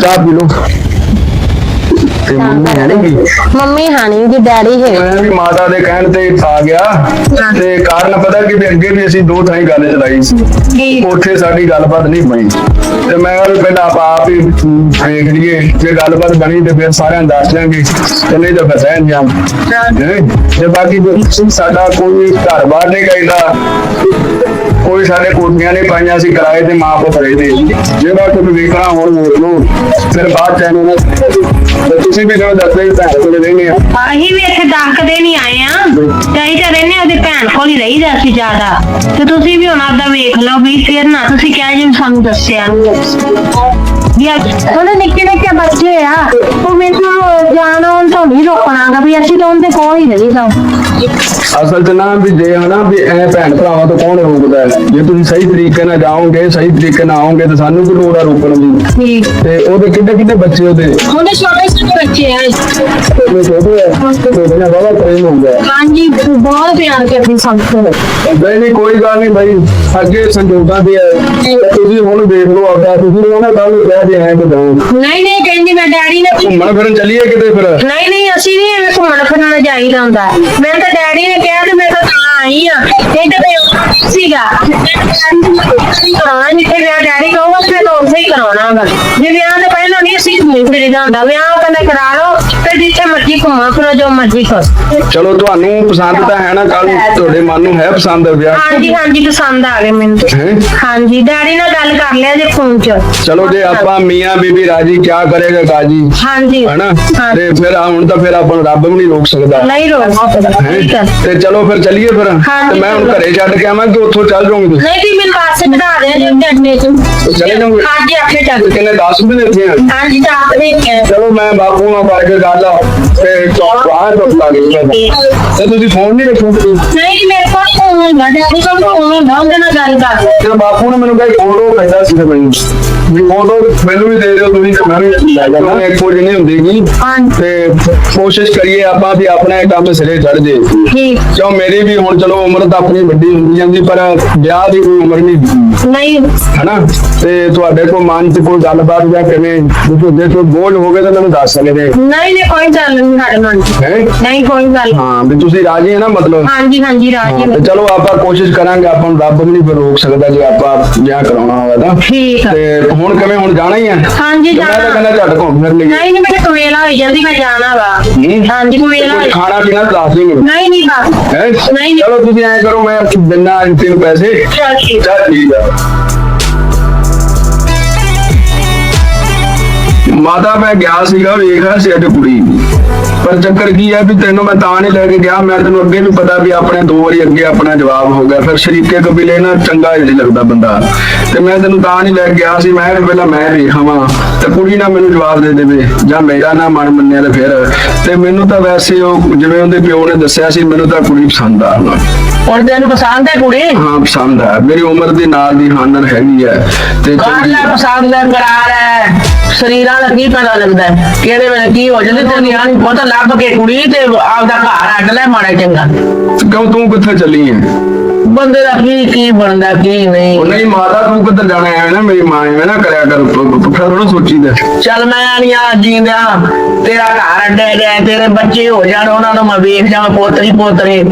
ਚਾਹ ਪੀ ਲਓ। ਤੇ ਮੰਮੀ ਹੈ ਨੀ ਗੀ ਮੰਮੀ ਹਾਣੀ ਜੀ ਡੈਡੀ ਹੈ। ਮੈਂ ਵੀ ਮਾਤਾ ਦੇ ਕਹਿਣ ਤੇ ਆ ਗਿਆ। ਤੇ ਕਾਰਨ ਪਤਾ ਕਿ ਵੀ ਅੱਗੇ ਵੀ ਅਸੀਂ ਦੋ ਥਾਈਂ ਗੱਲ ਚਲਾਈ। ਸੀ ਉੱਥੇ ਸਾਡੀ ਗੱਲਬਾਤ ਨਹੀਂ ਬਣੀ। ਤੇ ਮੈਂ ਵੀ ਪਹਿਲਾਂ ਆਪਾਂ ਆਪ ਹੀ ਵੇਖ ਲਈਏ। ਜੇ ਗੱਲਬਾਤ ਬਣੀ ਤੇ ਫਿਰ ਸਾਰਿਆਂ ਨੂੰ ਦੱਸ ਦਿਆਂਗੇ। ਤੇ ਨਹੀਂ ਤਾਂ ਰਹਿਣ ਜਾਵਾਂਗੇ ਤੇ ਬਾਕੀ ਜੋ ਸਾਡਾ ਕੋਈ ਘਰ ਬਾਹਰ ਨਹੀਂ ਗਈਦਾ। ਕੋਈ ਸਾਡੇ ਕੋਠੀਆਂ ਨਹੀਂ ਪਾਈਆਂ ਸੀ ਕਿਰਾਏ ਤੇ ਮਾਂ ਪੁੱਤ ਰਹਿੰਦੇ ਜਿਹੜਾ ਕੋਈ ਵੇਖਣਾ ਹੁਣ ਮੋੜ ਲਓ ਫਿਰ ਬਾਅਦ ਚ ਇਹਨੂੰ ਤੇ ਤੁਸੀਂ ਵੀ ਜਦੋਂ ਦੱਸਦੇ ਭੈਣ ਕੋਲ ਰਹਿੰਦੇ ਆ। ਅਸੀਂ ਵੀ ਇੱਥੇ ਦਸ ਕੁ ਦਿਨ ਆਏ ਆ ਤੇ ਤਾਂ ਰਹਿੰਦੇ ਉਹਦੇ ਭੈਣ ਕੋਲ ਹੀ ਰਹੀਦਾ ਸੀ ਜ਼ਿਆਦਾ। ਤੇ ਤੁਸੀਂ ਵੀ ਹੁਣ ਆਪਦਾ ਵੇਖ ਲਓ ਵੀ ਫਿਰ ਨਾ ਤੁਸੀਂ ਕਹਿ ਜਿਵੇਂ ਸਾਨੂੰ ਦੱਸਿਆ ਵੀ ਉਹਨੇ ਨਿੱਕੇ ਨਿੱਕੇ ਬੱਚੇ ਆ। ਉਹ ਮੈਨੂੰ ਜਾਣ ਆਉਣ ਤੋਂ ਨਹੀਂ ਰੋਕਣਾਗਾ ਵੀ ਅਸੀਂ ਤਾਂ ਉਹਦੇ ਕੋਲ ਹੀ ਰਹੀਦਾ ਅਸਲ ਚ ਨਾ ਵੀ ਜੇ ਹਨਾ ਵੀ ਐ ਭੈਣ ਭਰਾਵਾਂ ਤੋਂ ਕੌਣ ਰੋਕਦਾ ਹੈ? ਜੇ ਤੁਸੀਂ ਸਹੀ ਤਰੀਕੇ ਨਾਲ ਜਾਓਗੇ ਸਹੀ ਤਰੀਕੇ ਨਾਲ ਆਓਗੇ ਤਾਂ ਸਾਨੂੰ ਕੀ ਲੋੜ ਆ ਰੋਕਣ ਦੀ। ਠੀਕ। ਤੇ ਉਹਦੇ ਕਿੰਨੇ ਕਿੰਨੇ ਬੱਚੇ ਉਹਦੇ? ਉਹਦੇ ਛੋਟੇ ਛੋਟੇ ਬੱਚੇ ਆ। ਉਹਦੇ ਛੋਟੇ ਆ? ਛੋਟੇ ਨਾਲ ਬਾਬਾ ਪ੍ਰੇਮ ਹੁੰਦਾ ਹੈ। ਹਾਂਜੀ ਬਹੁਤ ਪਿਆਰ ਕਰਦੀ ਸੰਤ ਨਹੀਂ ਨਹੀਂ ਕੋਈ ਗੱਲ ਨਹੀਂ ਬਾਈ। ਅੱਗੇ ਸੰਜੋਗਾਂ ਦੀ ਹੈ ਤੁਸੀਂ ਹੁਣ ਦੇਖ ਲਓ ਆਪਦਾ ਤੁਸੀਂ ਉਹਨਾਂ ਨੂੰ ਕਹਿ ਦੇ ਐ ਬਤਾਓ ਨਹੀਂ ਨਹੀਂ ਕਹਿੰਦੀ ਮੈਂ ਡੈਡੀ ਨੇ ਘੁੰਮਣ ਫਿਰਨ ਚੱਲੀਏ ਕਿਤੇ ਫਿਰ? ਨਹੀਂ ਨਹੀਂ ਅਸੀਂ ਨਹੀਂ ਐਵੇਂ ਘੁੰਮਣ ਫਿਰਨ ਜਾਈਦਾ ਹੁੰਦਾ। ਮੈਂ ਤਾਂ ਡੈਡੀ ਨੇ ਕਿਹਾ ਤੇ ਮੈਂ ਤਾਂ ਤਾਂ ਆਈ ਆ ਇਹ ਤਾਂ ਤੇ ਸੀਗਾ। ਕਰਾਉਣਾ ਜਿੱਥੇ ਵਿਆਹ ਡੈਡੀ ਕਹੂਗਾ ਤੇ ਤਾਂ ਉੱਥੇ ਹੀ ਕਰਾਉਣਾ ਵਾ। ਜੇ ਵਿਆਹ ਤੋਂ ਪਹਿਲਾਂ ਨਹੀਂ ਅਸੀਂ ਘੁੰਮੀ ਫਿਰੀ ਦਾ ਹੁੰਦਾ ਵਿਆਹ ਕਹਿੰਦਾ ਕਰਾ ਲਓ ਤੇ ਜਿੱਥੇ ਮਰਜ਼ੀ ਘੁੰਮੋ ਫਿਰੋ ਜੋ ਮਰਜ਼ੀ ਕਰੋ। ਚਲੋ ਤੁਹਾਨੂੰ ਪਸੰਦ ਤਾਂ ਹੈ ਨਾ ਕੱਲ ਤੁਹਾਡੇ ਮਨ ਨੂੰ ਹੈ ਪਸੰਦ ਵਿਆਹ? ਹਾਂਜੀ ਹਾਂਜੀ ਪਸੰਦ ਆ ਗਏ ਮੈਨੂੰ ਹਾਂਜੀ ਡੈਡੀ ਨਾਲ ਗੱਲ ਕਰ ਲਿਆ ਜੇ ਫੋਨ 'ਚ। ਚਲੋ ਜੇ ਆਪਾਂ ਮੀਆਂ ਬੀਬੀ ਰਾਜੀ ਕਿਆ ਕਰੇਗਾ ਕਾਜੀ? ਹਾਂਜੀ। ਹਨਾ। ਤੇ ਫਿਰ ਹੁਣ ਤਾਂ ਫਿਰ ਆਪਾਂ ਰੱਬ ਵੀ ਨਹੀਂ ਰੋਕ ਸਕਦਾ। ਨਹੀਂ? ਠੀਕ ਹੈ ਤੇ ਚਲੋ ਫਿਰ ਚੱਲੀਏ ਫਿਰ। ਤੇ ਮੈਂ ਹੁਣ। ਘਰੇ ਛੱਡ ਕੇ ਆਵਾਂ ਕਿ ਉੱਥੋਂ ਚੱਲ ਜਾਓਗੇ ਤੁਸੀਂ? ਨਹੀਂ ਵੀ ਮੈਨੂੰ ਬੱਸ ਚੜਾ ਦੇ ਜੀ ਡੱਡੇ 'ਚ। ਚਲੇ ਜਾਓਗੇ। ਹਾਂਜੀ ਆਪੇ ਚੱਲ। ਕਿੰਨੇ 10 ਦਿਨ ਇੱਥੇ ਆ? ਹਾਂਜੀ ਚਲੋ ਮੈਂ ਬਾਪੂ ਨਾਲ ਕਰਕੇ ਗੱਲ ਤੇ ਲੱਗ ਗਈ ਤੇ ਤੁਸੀਂ ਫੋਨ ਨਹੀਂ ਰੱਖੋਗੇ? ਨਹੀਂ ਮੇਰੇ ਕੋਲ ਫੋਨ ਹੁੰਦਾ ਡੈਡੀ ਕੋਲ ਫੋਨ ਉਹਦੇ ਨਾਲ ਗੱਲ ਕਰ ਤੇ ਬਾਪੂ ਨੇ ਮੈਨੂੰ ਕਿਹਾ ਫੋਟੋ ਕਹਿੰਦਾ ਸੀ ਮੈਨੂੰ। ਫੋਟੋ ਮੈਨੂੰ ਵੀ ਦੇ ਦਿਓ ਤੁਸੀਂ ਤੇ ਮੈਂ ਵੀ ਲੈ ਜਾਵਾਂ ਇੱਕ ਕੋਈ ਨਹੀਂ ਹੁੰਦੀ ਗੀ ਹਾਂਜੀ। ਤੇ ਕੋਸ਼ਿਸ਼ ਕਰੀਏ ਆਪਾਂ ਵੀ ਆਪਣਾ ਇਹ ਕੰਮ ਸਿਰੇ ਚੜ ਜੇ ਠੀਕ। ਕਿਉਂ? ਮੇਰੀ ਵੀ ਹੁਣ ਚਲੋ ਉਮਰ ਤਾਂ ਆਪਣੀ ਵੱਡੀ ਹੁੰਦੀ ਜਾਂਦੀ ਪਰ ਵਿਆਹ ਦੀ ਕੋਈ ਉਮਰ ਨਹੀਂ। ਨਹੀਂ। ਹਨਾ? ਤੇ ਤੁਹਾਡੇ ਕੋਲ ਮਨ ਚ ਕੋਈ ਗੱਲਬਾਤ ਜਾਂ ਕਿਵੇਂ? ਜੇ ਜੇ ਕੋਈ ਬੋਝ ਹੋਵੇ ਤਾਂ ਮੈਨੂੰ ਦੱਸ ਸਕਦੇ ਨਹੀਂ ਨਹੀਂ ਕੋਈ ਗੱਲ ਨਹੀਂ ਸਾਡੇ ਮਨ 'ਚ ਹੈ? ਨਹੀਂ ਕੋਈ ਗੱਲ ਹਾਂ ਵੀ ਤੁਸੀਂ ਰਾਜੀ ਹੈ ਨਾ ਮਤਲਬ? ਹਾਂਜੀ ਹਾਂਜੀ ਹਾਂ, ਰਾਜੀ ਤੇ ਚਲੋ ਆਪਾਂ ਕੋਸ਼ਿਸ਼ ਕਰਾਂਗੇ ਆਪਾਂ ਨੂੰ ਰੱਬ ਵੀ ਨਹੀਂ ਰੋਕ ਸਕਦਾ ਜੇ ਆਪਾਂ ਵਿਆਹ ਕਰਾਉਣਾ ਹੋਵੇ ਤਾਂ। ਠੀਕ ਆ। ਤੇ ਹੁਣ ਕਿਵੇਂ ਹੁਣ ਜਾਣਾ ਹੀ ਹੈ ਹਾਂਜੀ ਮੈਂ ਤਾਂ ਜਾਣਾ। ਕਹਿੰਦਾ ਝੱਟ ਘੁੰਮ ਫਿਰ ਲਈਏ ਨਹੀਂ ਨਹੀਂ ਮੇਰੇ ਕਵੇਲਾ ਹੋਈ ਜਾਂਦੀ ਮੈਂ ਜਾਣਾ ਵਾ। ਹਾਂਜੀ ਕੋਈ ਹੋਈ- ਖਾਣਾ ਪੀਣਾ ਦੱਸ ਦਿਓ ਮੈਨੂੰ। ਨਹੀਂ ਨਹੀਂ ਬਸ। ਹੈ? ਨਹੀਂ। ਚਲੋ ਤੁਸੀਂ ਐਂ ਕਰੋ ਮੈਂ ਦਿਨਾ ਅੱਜ ਤਿੰਨ ਪੈਸੇ। ਚੱਲ ਠੀਕ ਚੱਲ ਠੀਕ ਆ। ਮਾਤਾ ਮੈਂ ਗਿਆ ਸੀਗਾ ਵੇਖਿਆ ਸੀ ਅੱਜ ਕੁੜੀ ਪਰ ਚੱਕਰ ਕੀ ਹੈ ਵੀ ਤੈਨੂੰ ਮੈਂ ਤਾਂ ਨਹੀਂ ਲੈ ਕੇ ਗਿਆ ਮੈਂ ਤੈਨੂੰ ਅੱਗੇ ਵੀ ਪਤਾ ਵੀ ਆਪਣੇ ਦੋ ਵਾਰੀ ਅੱਗੇ ਆਪਣਾ ਜਵਾਬ ਹੋ ਗਿਆ। ਫਿਰ ਸ਼ਰੀਕੇ ਕਬੀਲੇ ਨਾਲ ਚੰਗਾ ਨਹੀਂ ਲੱਗਦਾ ਬੰਦਾ। ਤੇ ਮੈਂ ਤੈਨੂੰ ਤਾਂ ਨਹੀਂ ਲੈ ਕੇ ਗਿਆ ਸੀ ਮੈਂ ਪਹਿਲਾਂ ਮੈਂ ਵੇਖਾਵਾਂ ਤੇ ਕੁੜੀ ਨਾ ਮੈਨੂੰ ਜਵਾਬ ਦੇ ਦੇਵੇ ਜਾਂ ਮੇਰਾ ਨਾ ਮਨ ਮੰਨਿਆ ਤੇ ਫਿਰ। ਤੇ ਮੈਨੂੰ ਤਾਂ ਵੈਸੇ ਉਹ ਜਿਵੇਂ ਉਹਦੇ ਪਿਓ ਨੇ ਦੱਸਿਆ ਸੀ ਮੈਨੂੰ ਤਾਂ ਕੁੜੀ ਪਸੰਦ ਆ। ਹੁਣ ਤੈਨੂੰ ਪਸੰਦ ਹੈ ਕੁੜੀ? ਹਾਂ ਪਸੰਦ ਆ। ਮੇਰੀ ਉਮਰ ਦੇ ਨਾਲ ਦੀ ਹਾਨਰ ਹੈਗੀ ਹੈ ਤੇ ਕਰ ਲੈ। ਪਸੰਦ ਹੈ ਕਰਾਰ ਹੈ? ਸਰੀਰਾਂ ਦਾ ਕੀ ਪਤਾ ਲੱਗਦਾ ਹੈ? ਕਿਹੜੇ ਵੇਲੇ ਕੀ ਹੋ ਜਾਂਦੇ ਤੇ ਨਿਆਣੀ ਪੁੱਤ ਲੱਭ ਕੇ ਕੁੜੀ ਤੇ ਆਪਦਾ ਘਰ ਅੱਡ ਲੈ ਮਾੜਾ ਚੰਗਾ। ਕਿਉਂ ਤੂੰ ਕਿੱਥੇ ਚੱਲੀ ਹੈ ਬੰਦੇ ਦਾ ਕੀ ਕੀ ਬਣਦਾ ਕੀ ਉਹ ਨਹੀਂ ਨਹੀਂ ਮਾਤਾ ਤੂੰ ਕਿੱਧਰ ਜਾਣਾ ਐਵੇਂ ਨਾ ਮੇਰੀ ਮਾਂ ਐਵੇਂ ਨਾ ਕਰਿਆ ਕਰ ਪ- ਪੁੱਠਾ ਥੋੜਾ ਸੋਚੀਦਾ। ਚੱਲ ਮੈਂ ਨਹੀਂ ਆ ਜੀਂਦਿਆ ਤੇਰਾ ਘਰ ਅੱਡੇ ਗਿਆ ਤੇਰੇ ਬੱਚੇ ਹੋ ਜਾਣ ਉਹਨਾਂ ਨੂੰ ਮੈਂ ਵੇਖ ਜਾਵਾਂ ਪੋਤਰੀ ਪੋਤਰੇ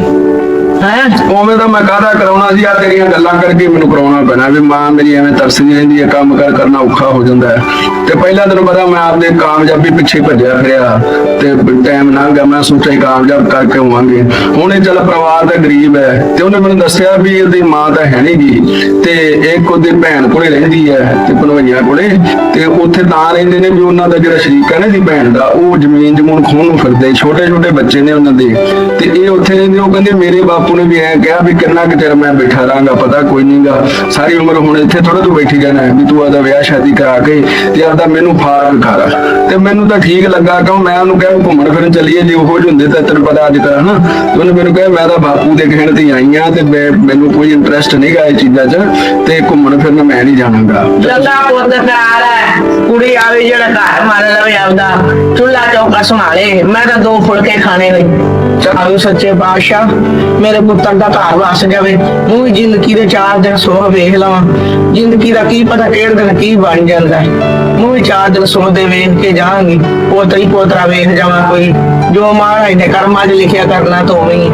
ਹੈ ਉਵੇਂ ਤਾਂ ਮੈਂ ਕਾਹਦਾ ਕਰਾਉਣਾ ਸੀ? ਆ ਤੇਰੀਆਂ ਗੱਲਾਂ ਕਰਕੇ ਮੈਨੂੰ ਕਰਾਉਣਾ ਪੈਣਾ ਵੀ ਮਾਂ ਮੇਰੀ ਐਵੇਂ ਤਰਸਦੀ ਰਹਿੰਦੀ ਹੈ, ਕੰਮ ਕਰ ਕਰਨਾ ਔਖਾ ਹੋ ਜਾਂਦਾ ਹੈ। ਤੇ ਪਹਿਲਾਂ ਤੈਨੂੰ ਪਤਾ ਮੈਂ ਆਪਦੇ ਕਾਮਯਾਬੀ ਪਿੱਛੇ ਭੱਜਿਆ ਫਿਰਿਆ ਤੇ ਟਾਈਮ ਲੰਘ ਗਿਆ, ਮੈਂ ਸੋਚਿਆ ਕਾਮਯਾਬ ਕਰਕੇ ਹੋਵਾਂਗੇ ਹੁਣ ਇਹ ਚੱਲ ਪਰਿਵਾਰ ਦਾ ਗਰੀਬ ਹੈ ਤੇ ਉਹਨੇ ਮੈਨੂੰ ਦੱਸਿਆ ਵੀ ਇਹਦੀ ਮਾਂ ਤਾਂ ਹੈ ਨਹੀਂਗੀ ਤੇ ਇੱਕ ਉਹਦੀ ਭੈਣ ਕੋਲੇ ਰਹਿੰਦੀ ਹੈ ਤੇ ਭਣਵਈਆਂ ਕੋਲੇ ਤੇ ਉੱਥੇ ਤਾਂ ਰਹਿੰਦੇ ਨੇ ਵੀ ਉਹਨਾਂ ਦਾ ਜਿਹੜਾ ਸ਼ਰੀਕ ਹੈ ਨਾ ਦੀ ਭੈਣ ਦਾ, ਉਹ ਜ਼ਮੀਨ ਜਮੂਨ ਖੋਹਣ ਨੂੰ ਫਿਰਦੇ। ਛੋਟੇ ਛੋਟੇ ਬੱਚੇ ਨੇ ਉਹਨਾਂ ਦੇ ਤੇ ਇਹ ਉੱਥੇ ਰਹਿੰਦੇ, ਉਹ ਕਹਿੰਦੇ ਮੇਰੇ ਬਾਪ ਨੇ ਵੀ ਐਂ ਕਿਹਾ ਵੀ ਕਿੰਨਾ ਕੁ ਚਿਰ ਮੈਂ ਬੈਠਾ ਰਹਾਂਗਾ ਪਤਾ ਕੋਈ ਨਹੀਂਗਾ ਸਾਰੀ ਉਮਰ ਹੁਣ ਇੱਥੇ ਥੋੜਾ ਤੂੰ ਬੈਠੀ ਜਾਣਾ ਹੈ ਵੀ ਤੂੰ ਆਦਾ ਵਿਆਹ ਸ਼ਾਦੀ ਕਰਾ ਕੇ ਤੇ ਆਪਦਾ ਮੈਨੂੰ ਫਾਰਗ ਕਰ। ਤੇ ਮੈਨੂੰ ਤਾਂ ਠੀਕ ਲੱਗਾ ਕਿਉਂ ਮੈਂ ਉਹਨੂੰ ਕਿਹਾ ਘੁੰਮਣ ਫਿਰਨ ਚੱਲੀਏ ਜੇ ਉਹੋ ਹੁੰਦੇ ਤਾਂ ਤੈਨੂੰ ਪਤਾ ਅੱਜ ਕੱਲ੍ਹ ਹਨਾ? ਤੇ ਉਹਨੇ ਮੈਨੂੰ ਕਿਹਾ ਮੈਂ ਤਾਂ ਬਾਪੂ ਦੇ ਕਹਿਣ ਤੇ ਆਈ ਆ ਤੇ ਮੈਨੂੰ ਕੋਈ ਇੰਟਰਸਟ ਨਹੀਂਗਾ ਇਹ ਚੀਜ਼ਾਂ 'ਚ ਤੇ ਘੁੰਮਣ ਫਿਰਨ ਮੈਂ ਨਹੀਂ ਜਾਣਾਗਾ। ਚੰਗਾ ਪੁੱਤ ਕਰਾਰ ਹੈ ਕੁੜੀ ਆਵੇ ਜਿਹੜਾ ਘਰ ਮਾਰ ਲਵੇ ਆਪਦਾ। ਚੁੱਲਾ ਚੌਕਾ ਸੰਭਾਲੇ ਮੈਂ ਤਾਂ ਦੋ ਫੁਲਕੇ ਖਾਣੇ ਨੇ। ਚਾਹੂ ਸੱਚੇ ਬਾਦਸ਼ਾਹ ਮੇਰੇ ਪੁੱਤਰ ਦਾ ਘਰ ਵਸ ਜਾਵੇ। ਮੂੰਹ ਵੀ ਜ਼ਿੰਦਗੀ ਦੇ ਚਾਰ ਦਿਨ ਸੋਹ ਵੇਖ ਲਵਾਂ। ਜ਼ਿੰਦਗੀ ਦਾ ਕੀ ਪਤਾ ਕਿਹੜੇ ਦਿਨ ਕੀ ਬਣ ਜਾਂਦਾ। ਹੈ ਮੂੰ ਵੀ ਚਾਰ ਦਿਨ ਸੋਹ ਦੇ ਵੇਖ ਕੇ ਜਾਵਾਂਗੀ। ਪੋਤਰੀ ਪੋਤਰਾ ਵੇਖ ਜਾਵਾਂ ਕੋਈ। ਜੋ ਮਹਾਰਾਜ ਨੇ ਕਰਮਾਂ 'ਚ ਲਿਖਿਆ ਕਰਨਾ ਤਾਂ ਵੀ।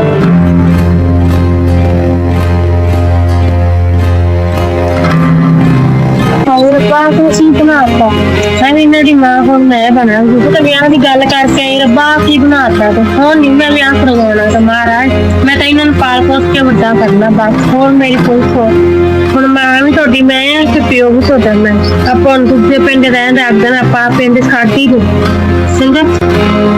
ਹੀ ਹੋਰ ਬਾਤ ਤੁਸੀਂ ਬਣਾਤਾ। ਮੈਂ ਇਹਨਾਂ ਦੀ ਮਾਂ ਹੁਣ ਮੈਂ ਬਣਾਂਗੀ। ਤੂੰ ਤਾਂ ਵਿਆਹ ਦੀ ਗੱਲ ਕਰਕੇ ਆਈ, ਰੱਬਾ, ਕੀ ਬਣਾਤਾ ਤੂੰ? ਹੁਣ ਨਹੀਂ ਮੈਂ ਵਿਆਹ ਕਰਵਾਉਣਾ ਤੇ ਮਹਾਰਾਜ, ਮੈਂ ਤਾਂ ਇਹਨਾਂ ਨੂੰ ਪਾਲ ਪੋਸ ਕੇ ਵੱਡਾ ਕਰਨਾ ਬਸ। ਹੁਣ ਮੇਰੀ ਕੋਈ ਸੋਚ ਹੁਣ ਮਾਂ ਵੀ ਤੁਹਾਡੀ ਮੈਂ ਆ ਤੇ ਪਿਓ ਵੀ ਤੁਹਾਡਾ ਮੈਂ। ਆਪਾਂ ਹੁਣ ਦੂਜੇ ਪਿੰਡ ਰਹਿਣ ਦਾ ਆਪਾਂ ਪਿੰਡ ਸਾਡੀ ਨੂੰ ਸਿੰਘਾ ਫੋਨ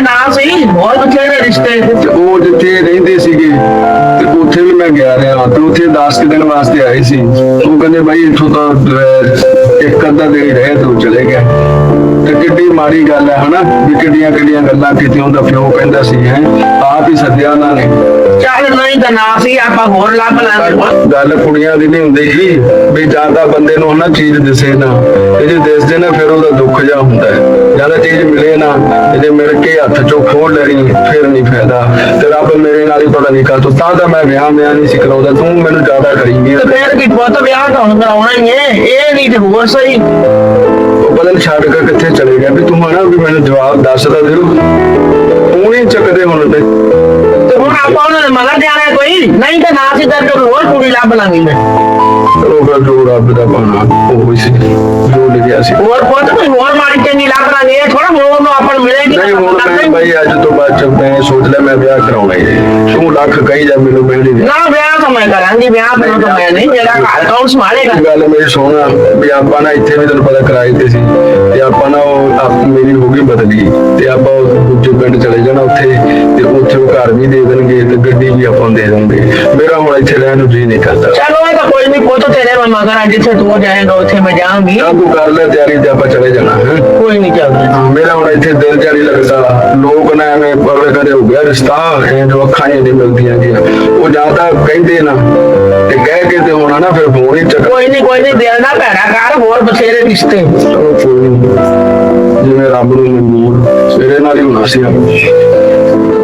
ਚੱਲ ਨਹੀਂ ਸਹੀ ਹੋਰ ਬਥੇਰੇ ਰਿਸ਼ਤੇ। ਤੇ ਉਹ ਜਿੱਥੇ ਰਹਿੰਦੇ ਸੀਗੇ, ਤੇ ਉੱਥੇ ਵੀ ਮੈਂ ਗਿਆ ਰਿਹਾ। ਤੇ ਉੱਥੇ 10 ਕੁ ਦਿਨ ਵਾਸਤੇ ਆਏ ਸੀ। ਉਹ ਕਹਿੰਦੇ, ਬਾਈ, ਇੱਥੋਂ ਤਾਂ ਇੱਕ ਅੱਧਾ ਦਿਨ ਹੀ ਰਹੇ, ਤੂੰ ਚਲੇ ਗਿਆ। ਕਿੱਡੀ ਮਾੜੀ ਗੱਲ ਹੈ ਹਨਾ? ਵੀ ਕਿੱਡੀਆਂ ਕਿੱਡੀਆਂ ਗੱਲਾਂ ਕੀਤੀਆਂ ਦਾ ਪਿਓ ਕਹਿੰਦਾ ਸੀ ਹੈ ਆਪ ਹੀ ਸੱਦਿਆ ਉਹਨਾਂ ਨੇ। ਚੱਲ ਨਹੀਂ ਤੇ ਨਾ ਸੀ ਆਪਾਂ ਹੋਰ ਲੱਭ ਲਾਂਗੇ। ਗੱਲ ਕੁੜੀਆਂ ਦੀ ਨਹੀਂ ਹੁੰਦੀ ਜੀ ਵੀ ਜਾਂ ਤਾਂ ਬੰਦੇ ਨੂੰ ਹਨਾ ਚੀਜ਼ ਦਿਸੇ ਨਾ। ਤੇ ਜੇ ਦਿਸਦੇ ਨਾ ਫਿਰ ਉਹਦਾ ਦੁੱਖ ਜਾ ਹੁੰਦਾ ਹੈ। ਜਾਂ ਤਾਂ ਚੀਜ਼ ਮਿਲੇ ਨਾ ਜੇ ਮਿਲ ਕੇ ਹੱਥ ਚੋਂ ਖੋਲ ਲੈਣੀ ਫਿਰ ਨਹੀਂ ਫਾਇਦਾ। ਤੇ ਰੱਬ ਮੇਰੇ ਨਾਲ ਹੀ ਤੁਹਾਡਾ ਨਿਕਾ ਤੂੰ ਤਾਂ ਤਾਂ ਮੈਂ ਵਿਆਹ ਵਿਆਹ ਨਹੀਂ ਸੀ ਕਰਾਉਂਦਾ ਤੂੰ ਮੈਨੂੰ ਜ਼ਿਆਦਾ ਕਰੀਂਗੀ ਤੇ ਫੇਰ ਕੀ ਪੁੱਤ ਵਿਆਹ ਤਾਂ ਹੁਣ ਕਰਾਉਣਾ ਹੀ ਏ ਇਹ ਨਹੀਂ ਤੇ ਹੋਰ ਸਹੀ। ਬਦਲ ਛੱਡ ਕੇ ਕਿੱਥੇ ਚਲੇ ਗਿਆ? ਵੀ ਤੂੰ ਹਨਾ ਵੀ ਮੈਨੂੰ ਜਵਾਬ ਦੱਸ ਤਾਂ ਦਿਓ ਨਹੀਂ ਚੱਕਦੇ ਹੁਣ ਤੇ। ਤੇ ਹੁਣ ਆਪਾਂ ਉਹਨਾਂ ਦੇ ਮਗਰ ਜਾਣਾ ਕੋਈ? ਨਹੀਂ ਤੇ ਨਾ ਸੀ ਤੇ ਹੋਰ ਕੁੜੀ ਲੱਭ ਲਾਂਗੀ। ਮੈਂ ਉਹ ਜੋ ਰੱਬ ਦਾ ਬਾਣਾ ਉਹ ਹੀ ਸੀ। ਜੋ ਲਿਖਿਆ ਸੀ। ਹੋਰ ਪੁੱਤ ਕੋਈ ਹੋਰ ਮਾੜੀ ਚੰਗੀ ਲਾਂਗੇ ਇਹ ਥੋੜਾ ਮੋਹ ਨੂੰ ਆਪਾਂ ਨੂੰ ਮਿਲੇਗੀ ਨਹੀਂ ਹੁਣ ਮੈਂ ਬਈ ਅੱਜ ਤੋਂ ਬਾਅਦ ਚ ਮੈਂ ਸੋਚ ਲਿਆ ਮੈਂ ਵਿਆਹ ਕਰਾਉਣਾ ਹੀ। ਹੈ ਤੂੰ ਲੱਖ ਕਹੀ ਜਾ ਮੈਨੂੰ ਮਿਲਣੀ ਨਹੀਂ। ਨਾ ਵਿਆਹ ਤਾਂ ਮੈਂ ਕਰਾਂਗੀ ਵਿਆਹ ਤਾਂ ਮੈਂ ਨਹੀਂ ਮੇਰਾ ਘਰ ਕੌਣ ਸੰਭਾਲੇਗਾ। ਗੱਲ ਮੇਰੀ ਸੋਹਣਾ ਵੀ ਆਪਾਂ ਨਾ ਇੱਥੇ ਵੀ ਤੈਨੂੰ ਪਤਾ ਕਿਰਾਏ ਤੇ ਸੀ ਤੇ ਆਪਾਂ ਨਾ ਉਹ ਆਪ ਮੇਰੀ ਹੋ ਗਈ ਬਦਲੀ ਤੇ ਆਪਾਂ ਉਹ ਦੂਜੇ ਪਿੰਡ ਚਲੇ ਜਾਣਾ ਉੱਥੇ ਤੇ ਉੱਥੇ ਉਹ ਘਰ ਵੀ ਦੇ ਦੇਣਗੇ ਤੇ ਗੱਡੀ ਵੀ ਆਪਾਂ ਦੇ ਦੇਣਗੇ ਮੇਰਾ ਹੁਣ ਇੱਥੇ ਰਹਿਣ ਨੂੰ ਜੀ ਨਹੀਂ ਕਰਦਾ। ਚਲੋ ਇਹ ਤਾਂ ਕੋਈ ਨਹੀਂ ਪੁੱਤ ਤੇਰੇ ਮੈਂ ਮਗਰ ਆ ਜਿੱਥੇ ਤੂੰ ਜਾਏਗਾ ਉੱਥੇ ਮੈਂ ਜਾਵਾਂਗੀ ਤਾਂ ਤੂੰ ਕਰ ਲੈ ਤਿਆਰੀ ਤੇ ਆਪਾਂ ਚਲੇ ਜਾਣਾ ਹੈ। ਕੋਈ ਨਹੀਂ ਚੱਲਦਾ। ਹਾਂ, ਮੇਰਾ ਹੁਣ ਇੱਥੇ ਦਿਲ ਜਾਰੀ ਲੱਗਦਾ। ਲੋਕ ਨਾ ਐਵੇਂ ਪਰਵੇ ਕਦੇ ਹੋ ਗਿਆ ਰਿਸ਼ਤਾ ਇਹ ਜੋ ਅੱਖਾਂ ਹੀ ਨਹੀਂ ਮਿਲਦੀਆਂ ਜੀ ਉਹ ਜਾਂ ਤਾਂ ਕਹਿੰਦੇ ਨਾ ਤੇ ਕਹਿ ਕੇ ਤੇ ਹੋਣਾ ਨਾ ਫਿਰ ਫੋਨ ਹੀ ਚੱਕ ਕੋਈ ਨਹੀਂ ਕੋਈ ਨਹੀਂ ਦਿਲ ਨਾ ਭੈੜਾ ਕਰ ਹੋਰ ਬਥੇਰੇ ਰਿਸ਼ਤੇ। ਚਲੋ ਕੋਈ ਨੀ। ਜਿਵੇਂ ਰੱਬ ਨੂੰ ਮਨਜ਼ੂਰ ਸਵੇਰੇ ਨਾਲ ਹੀ ਹੋਣਾ ਸੀ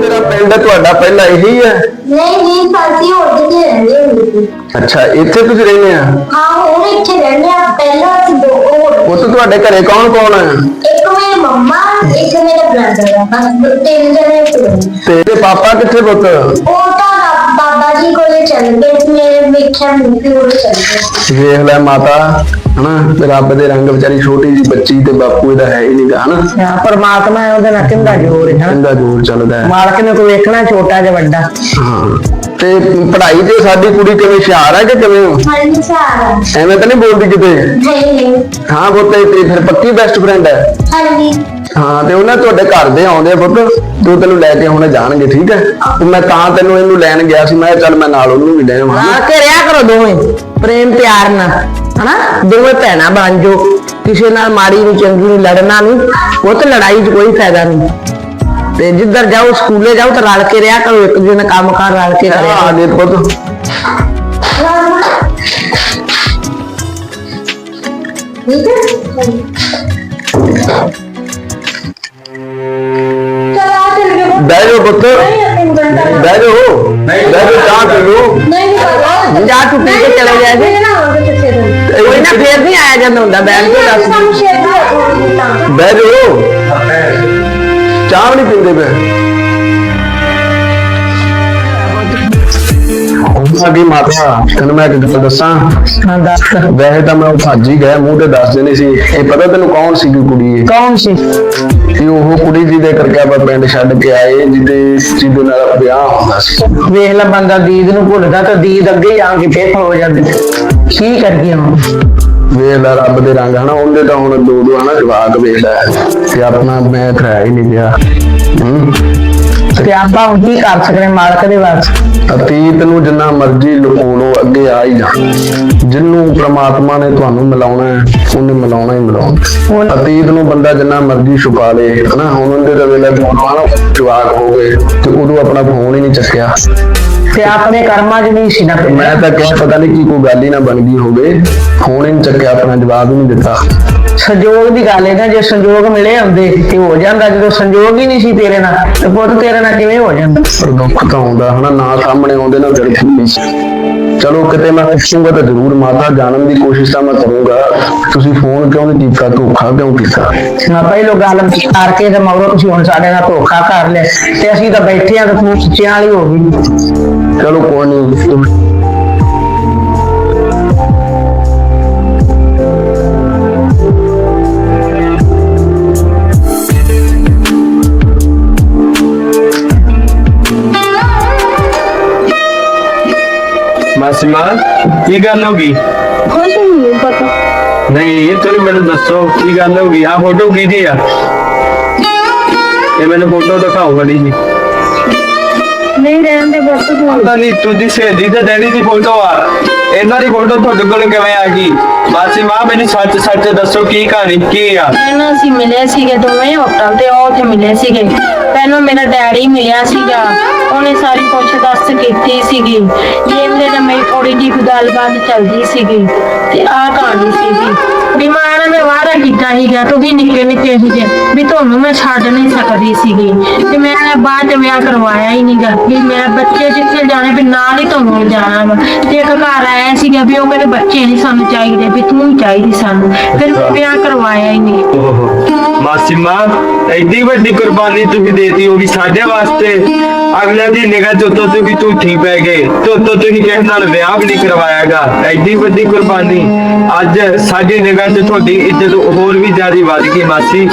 ਤੇਰਾ ਪਿੰਡ ਤੁਹਾਡਾ ਪਹਿਲਾਂ ਇਹੀ ਹੈ? ਨਹੀਂ ਨਹੀਂ ਸਾਡੀ ਹੋਰ ਜਗ੍ਹਾ ਰਹਿੰਦੇ ਹੁੰਦੇ ਸੀ। ਅੱਛਾ ਇੱਥੇ ਤੁਸੀਂ ਰਹਿੰਦੇ ਆ? ਹਾਂ ਹੁਣ ਇੱਥੇ ਰਹਿੰਦੇ ਆ। ਪਹਿਲਾਂ ਅਸੀਂ ਦੋ ਹੋਰ ਉਹ ਤੁਹਾਡੇ ਘਰੇ ਕੌਣ ਕੌਣ ਹੈ ਇੱਕ ਮੇਰੇ ਮੰਮਾ ਇੱਕ ਮੇਰਾ ਬ੍ਰਦਰ ਆ। ਬਸ ਤਿੰਨ ਜਣੇ ਸੀ ਤੇਰੇ ਪਾਪਾ ਕਿੱਥੇ ਪੁੱਤ? ਉਹ ਤਾਂ ਬਾਬਾ ਜੀ ਕੋਲੇ ਚੱਲ ਗਏ ਮੇਰੇ ਵੇਖਿਆ ਨਹੀਂ ਕੋਲੇ ਚੱਲ ਗਏ ਵੇਖ ਲੈ ਮਾਤਾ ਹਨਾ ਤੇ ਰੱਬ ਦੇ ਰੰਗ ਵਿਚਾਰੀ ਛੋਟੀ ਜੀ ਬੱਚੀ ਤੇ ਬਾਪੂ ਇਹਦਾ ਹੈ ਹੀ ਨਹੀਂਗਾ ਹਨਾ। ਪਰਮਾਤਮਾ ਹੈ ਉਹਦੇ ਨਾਲ ਕਿੰਦਾ ਜੋਰ ਹੈ ਇਹਦਾ ਜੋਰ ਚੱਲਦਾ ਹੈ। ਮਾਲਕ ਨੇ ਕੋਈ ਵੇਖਣਾ ਛੋਟਾ ਜਿਹਾ ਵੱਡਾ। ਹਾਂ। ਤੇ ਪੜ੍ਹਾਈ ਤੇ ਸਾਡੀ ਕੁੜੀ ਕਿਵੇਂ ਹੁਸ਼ਿਆਰ ਹੈ ਕਿ ਕਿਵੇਂ? ਹਾਂਜੀ ਸਾਰਾ ਐਵੇਂ ਤਾਂ ਨਹੀਂ ਬੋਲਦੀ ਕਿਤੇ? ਨਹੀਂ ਹਾਂ ਪੁੱਤ ਇਹ ਤੇਰੀ ਫਿਰ ਪੱਕੀ ਬੈਸਟ ਫਰੈਂਡ ਹੈ। ਹਾਂਜੀ। ਹਾਂ ਤੇ ਉਹਨਾਂ ਤੁਹਾਡੇ ਘਰ ਦੇ ਆਉਂਦੇ ਆ ਪੁੱਤ। ਤੂੰ ਤੈਨੂੰ ਲੈ ਕੇ ਹੁਣੇ ਜਾਣਗੇ ਠੀਕ ਹੈ? ਤੇ ਮੈਂ ਤਾਂ ਤੈਨੂੰ ਇਹਨੂੰ ਲੈਣ ਗਿਆ ਸੀ ਮੈਂ ਕਿਹਾ ਚੱਲ ਮੈਂ ਨਾਲ ਉਹਨੂੰ ਵੀ ਲੈ ਆਵਾਂ। ਹਾਂ ਕੇ ਰਿਆ ਕਰੋ ਦੋਵੇਂ? ਪ੍ਰੇਮ ਪਿਆਰ ਨਾਲ ਹਨਾ? ਦੋਵੇਂ ਭੈਣਾਂ ਬਣ ਜੋ ਕਿਸੇ ਨਾਲ ਮਾੜੀ ਨਹੀਂ ਚੰਗੀ ਨਹੀਂ ਲੜਨਾ ਨਹੀਂ। ਉਹ ਤੇ ਲੜਾਈ 'ਚ ਕੋਈ ਫਾਇਦਾ ਨਹੀਂ। ਤੇ ਜਿੱਧਰ ਜਾਓ ਸਕੂਲੇ ਜਾਓ ਤਾਂ ਰਲ ਕੇ ਰਿਆ ਕਰੋ ਇੱਕ ਦੂਜੇ ਨਾਲ ਕੰਮ ਕਰ ਰਲ ਕੇ ਕਰਿਆ ਹਾਂ ਦੇ ਪੁੱਤ ਠੀਕ ਹੈ ਚਲਾ ਚੱਲ ਗਏ ਬਹਿ ਜਾਓ ਪੁੱਤ। ਨਹੀਂ ਆਪਣੀ ਗੰਡਾ ਬਹਿ ਜਾਓ। ਬਹਿ ਜਾਓ ਚਾਹ ਪੀ ਲਓ। ਨਹੀਂ ਨਹੀਂ ਜਾ ਤੂੰ ਪੀ ਕੇ ਚਲੇ ਜਾ ਜੀ ਨਾ ਹੋਵੇ ਕਿਸੇ ਦਿਨ ਕੋਈ ਨਾ ਫੇਰ ਨਹੀਂ ਆਇਆ ਜਾਂਦਾ ਹੁੰਦਾ ਬੈਠ ਕੇ ਦੱਸ ਸਾਨੂੰ ਸ਼ੇਰ ਵੀ ਹੋ ਤਾਂ। ਬਹਿ ਜਾਓ। ਚਾਹ ਵੀ ਨਹੀਂ ਪੀਂਦੇ ਪਏ। ਸਾਡੀ ਮਾਤਾ ਤੈਨੂੰ ਮੈਂ ਇੱਕ ਗੱਲ ਦੱਸਾਂ। ਹਾਂ ਦੱਸ। ਵੈਸੇ ਤਾਂ ਮੈਂ ਉਹ ਭੱਜ ਹੀ ਗਿਆ ਮੂੰਹ ਤੇ ਦੱਸ ਦੇਣੀ ਸੀ। ਇਹ ਪਤਾ ਤੈਨੂੰ ਕੌਣ ਸੀ ਕੁੜੀ ਇਹ? ਕੌਣ ਸੀ? ਇਹ ਉਹ ਕੁੜੀ ਜਿਹਦੇ ਕਰਕੇ ਆਪਾਂ ਪਿੰਡ ਛੱਡ ਕੇ ਆਏ ਜਿਹਦੇ ਜਿਹਦੇ ਨਾਲ ਵਿਆਹ ਹੁੰਦਾ ਸੀ। ਵੇਖ ਲੈ ਬੰਦਾ ਦੀਦ ਨੂੰ ਭੁੱਲਦਾ ਤਾਂ ਦੀਦ ਅੱਗੇ ਆ ਕੇ ਫੇਰ ਹੋ ਜਾਂਦੀ ਕੀ ਕਰੀਏ ਹੁਣ? ਵੇਖ ਰੱਬ ਦੇ ਰੰਗ, ਹਨਾ, ਉਹਦੇ ਤਾਂ ਹੁਣ ਦੋ ਦੋ, ਹਨਾ, ਜਵਾਕ ਵੇਖ ਤੇ ਆਪਣਾ ਮੈਂ ਕਰਾਇਆ ਹੀ ਨਹੀਂ ਗਿਆ ਹੂੰ। ਤੇ ਆਪਾਂ ਹੁਣ ਕਰ ਸਕਦੇ ਹਾਂ ਮਾਲਕ ਦੇ ਵਾਸਤੇ? ਅਤੀਤ ਨੂੰ ਜਿੰਨਾ ਮਰਜ਼ੀ ਲੁਕੋ ਲੋ ਅੱਗੇ ਆ ਹੀ ਜਾ। ਜਿੰਨੂੰ ਪ੍ਰਮਾਤਮਾ ਨੇ ਤੁਹਾਨੂੰ ਮਿਲਾਉਣਾ ਹੈ ਉਹਨੇ ਮਿਲਾਉਣਾ ਹੀ ਮਿਲਾਉਣਾ। ਅਤੀਤ ਨੂੰ ਬੰਦਾ ਜਿੰਨਾ ਮਰਜ਼ੀ ਛੁਪਾ ਲੇ ਹਨਾ? ਹੁਣ ਉਹਦੇ ਦੇ ਵੇਲੇ ਜਵਾਨ ਜਵਾਕ ਹੋ ਗਏ ਤੇ ਉਦੋਂ ਆਪਣਾ ਫੋਨ ਹੀ ਨਹੀਂ ਚੱਕਿਆ। ਤੇ ਆਪਣੇ ਕਰਮਾਂ 'ਚ ਨਹੀਂ ਸੀ ਨਾ। ਮੈਂ ਤਾਂ ਕਿਹਾ ਪਤਾ ਨਹੀਂ ਕੀ ਕੋਈ ਗੱਲ ਹੀ ਨਾ ਬਣ ਗਈ ਹੋਵੇ। ਫੋਨ ਹੀ ਨਹੀਂ ਚੱਕਿਆ ਆਪਣਾ ਜਵਾਬ ਹੀ ਨਹੀਂ ਦਿੱਤਾ। ਸੰਜੋਗ ਦੀ ਗੱਲ ਹੈ ਨਾ ਜੇ ਸੰਜੋਗ ਮਿਲੇ ਹੁੰਦੇ ਤੇ ਹੋ ਜਾਂਦਾ ਜਦੋਂ ਸੰਜੋਗ ਹੀ ਨਹੀਂ ਸੀ ਤੇਰੇ ਨਾਲ ਤੇ ਪੁੱਤ ਤੇਰੇ ਨਾਲ ਕਿਵੇਂ ਹੋ ਜਾਂਦਾ? ਪਰ ਦੁੱਖ ਤਾਂ ਆਉਂਦਾ ਹਨਾ ਨਾ ਸਾਹਮਣੇ ਆਉਂਦੇ ਨਾ ਫਿਰ ਨਹੀਂ ਚਲੋ ਕਿਤੇ ਮੈਂ ਪੁੱਛੂੰਗਾ ਤਾਂ ਜ਼ਰੂਰ ਮਾਤਾ ਜਾਣਨ ਦੀ ਕੋਸ਼ਿਸ਼ ਤਾਂ ਮੈਂ ਕਰੂੰਗਾ। ਤੁਸੀਂ ਫੋਨ ਕਿਉਂ ਨਹੀਂ ਕੀਤਾ ਧੋਖਾ ਕਿਉਂ ਕੀਤਾ? ਨਾ ਪਹਿਲੋਂ ਗੱਲ ਕਰਕੇ ਤੇ ਮਗਰੋਂ ਤੁਸੀਂ ਹੁਣ ਸਾਡੇ ਨਾਲ ਧੋਖਾ ਕਰ ਲਿਆ ਤੇ ਅਸੀਂ ਤਾਂ ਬੈਠੇ ਆ ਤੇ ਸੱਚਿਆਂ ਵਾਲੀ ਹੋ ਗਈ। ਚਲੋ ਕੋਈ ਨਹੀਂ ਕੀ ਗੱਲ ਹੋ ਗਈ? ਕੁਝ ਨਹੀਂ ਪਤਾ। ਨਹੀਂ ਤੁਸੀਂ ਮੈਨੂੰ ਦੱਸੋ ਕੀ ਗੱਲ ਹੋ ਗਈ? ਆ ਫੋਟੋ ਕਿਹਦੀ ਆ? ਇਹ ਮੈਨੂੰ ਫੋਟੋ ਦਿਖਾਓ ਬੜੀ ਜੀ ਨਹੀਂ ਰਹਿਣ ਦੇ ਬਸ ਤੂੰ। ਪਤਾ ਨਹੀਂ ਤੁਹਾਡੀ ਸਹੇਲੀ ਤੇ ਡੈਡੀ ਦੀ ਫੋਟੋ ਆ। ਇਹਨਾਂ ਦੀ ਫੋਟੋ ਤੁਹਾਡੇ ਕੋਲ ਕਿਵੇਂ ਆ ਗਈ? ਮਾਸੀਮਾ ਮੈਨੂੰ ਸੱਚ ਸੱਚ ਦੱਸੋ ਕੀ ਕਹਾਣੀ ਕੀ ਆ? ਪਹਿਲਾਂ ਅਸੀਂ ਮਿਲੇ ਸੀਗੇ ਦੋਵੇਂ ਹੋਟਲ ਤੇ ਉਹ ਉੱਥੇ ਮਿਲੇ ਸੀਗੇ। ਪਹਿਲਾਂ ਮੇਰਾ ਡੈਡੀ ਮਿਲਿਆ ਸੀਗਾ। ਉਹਨੇ ਸਾਰੀ ਪੁੱਛ ਦੱਸ ਕੀਤੀ ਸੀਗੀ। ਇਹਦੇ ਨਾਲ ਮੇਰੀ ਥੋੜੀ ਜਿਹੀ ਗੱਲਬਾਤ ਚੱਲਦੀ ਸੀਗੀ ਤੇ ਆਹ ਕਹਾਣੀ ਸੀਗੀ। ਵੀ ਮਾਂ ਨੇ ਵਾਅਦਾ ਕੀਤਾ ਸੀਗਾ ਤੁਸੀਂ ਨਿੱਕੇ ਨਿੱਕੇ ਸੀਗੇ, ਵੀ ਤੁਹਾਨੂੰ ਮੈਂ ਛੱਡ ਨਹੀਂ ਸਕਦੀ ਸੀਗੀ। ਤੇ ਮੈਂ ਬਾਅਦ ਚ ਵਿਆਹ ਕਰਵਾਇਆ ਹੀ ਨਹੀਂਗਾ ਵੀ ਮੈਂ ਬੱਚੇ ਜਿੱਥੇ ਜਾਣੇ, ਵੀ ਨਾਲ ਹੀ ਤੁਹਾਨੂੰ ਜਾਣਾ ਵਾ। ਤੇ ਇੱਕ ਘਰ ਆਇਆ ਸੀਗਾ ਵੀ ਉਹ ਕਹਿੰਦੇ ਬੱਚੇ ਨਹੀਂ ਸਾਨੂੰ ਚਾਹੀਦੇ, ਵੀ ਤੂੰ ਹੀ ਚਾਹੀਦੀ ਸਾਨੂੰ। ਫਿਰ ਮੈਂ ਵਿਆਹ ਕਰਵਾਇਆ ਹੀ ਨਹੀਂ ਓਹੋ। ਮਾਸੀਮਾ ਐਡੀ ਵੱਡੀ ਕੁਰਬਾਨੀ ਤੁਸੀਂ ਦੇਤੀ ਹੋਗੀ ਸਾਡੇ ਵਾਸਤੇ। ਅਗਲਿਆਂ ਦੀ ਨਿਗਾਹ ਚੋਂ ਤੋਂ ਤੁਸੀਂ ਝੂਠੀ ਪੈ ਗਏ। ਤੋਂ ਤੋਂ ਤੁਸੀਂ ਕਿਸੇ ਨਾਲ ਵਿਆਹ ਵੀ ਨਹੀਂ ਕਰਵਾਇਆਗਾ। ਐਡੀ ਵੱਡੀ ਕੁਰਬਾਨੀ। ਅੱਜ ਸਾਡੀ ਨਿਗਾਹ 'ਚ ਤੁਹਾਡੀ ਇੱਜ਼ਤ ਹੋਰ ਵੀ ਜ਼ਿਆਦਾ ਵੱਧ ਗਈ, ਮਾਸੀ।